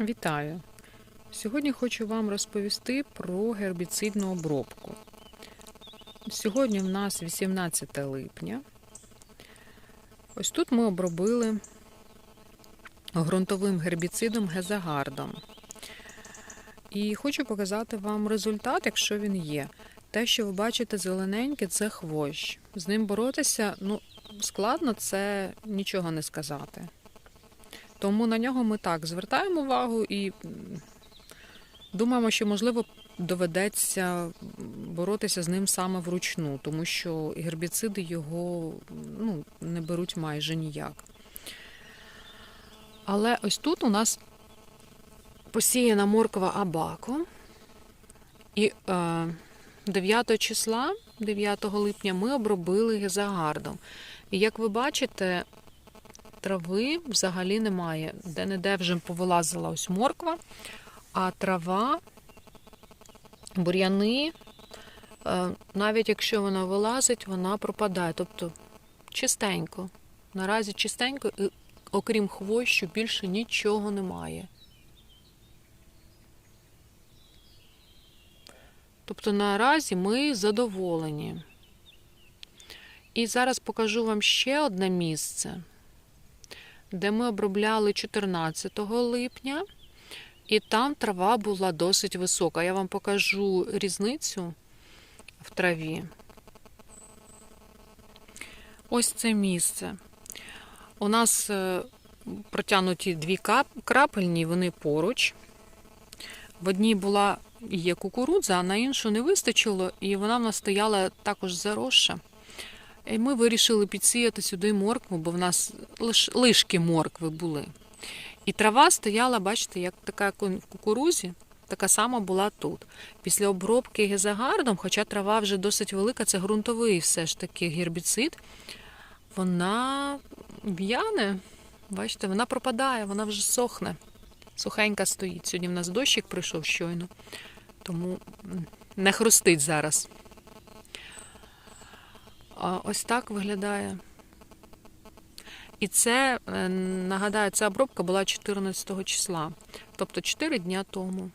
Вітаю! Сьогодні хочу вам розповісти про гербіцидну обробку. Сьогодні в нас 18 липня. Ось тут ми обробили ґрунтовим гербіцидом гезагардом. І хочу показати вам результат, якщо він є. Те, що ви бачите зелененьке, це хвощ. З ним боротися ну, складно, це нічого не сказати. Тому на нього ми так звертаємо увагу і думаємо, що можливо доведеться боротися з ним саме вручну, тому що гербіциди його ну, не беруть майже ніяк. Але ось тут у нас посіяна морква абако. І е, 9 числа, 9 липня, ми обробили гезагардом. І як ви бачите, трави взагалі немає. Де-не-де вже повилазила ось морква, а трава, бур'яни, е, навіть якщо вона вилазить, вона пропадає. Тобто чистенько. Наразі чистенько, і окрім хвощу, більше нічого немає. Тобто наразі ми задоволені. І зараз покажу вам ще одне місце де ми обробляли 14 липня, і там трава була досить висока. Я вам покажу різницю в траві. Ось це місце. У нас е, протягнуті дві крапельні, вони поруч. В одній була є кукурудза, а на іншу не вистачило, і вона в нас стояла також заросша. І ми вирішили підсіяти сюди моркву, бо в нас лиш, лишки моркви були. І трава стояла, бачите, як така в кукурузі, така сама була тут. Після обробки гезагардом, хоча трава вже досить велика, це ґрунтовий все ж таки гербіцид, вона в'яне, бачите, вона пропадає, вона вже сохне. Сухенька стоїть. Сьогодні в нас дощик прийшов щойно, тому не хрустить зараз. Ось так виглядає. І це, е, нагадаю, ця обробка була 14 числа, тобто 4 дня тому.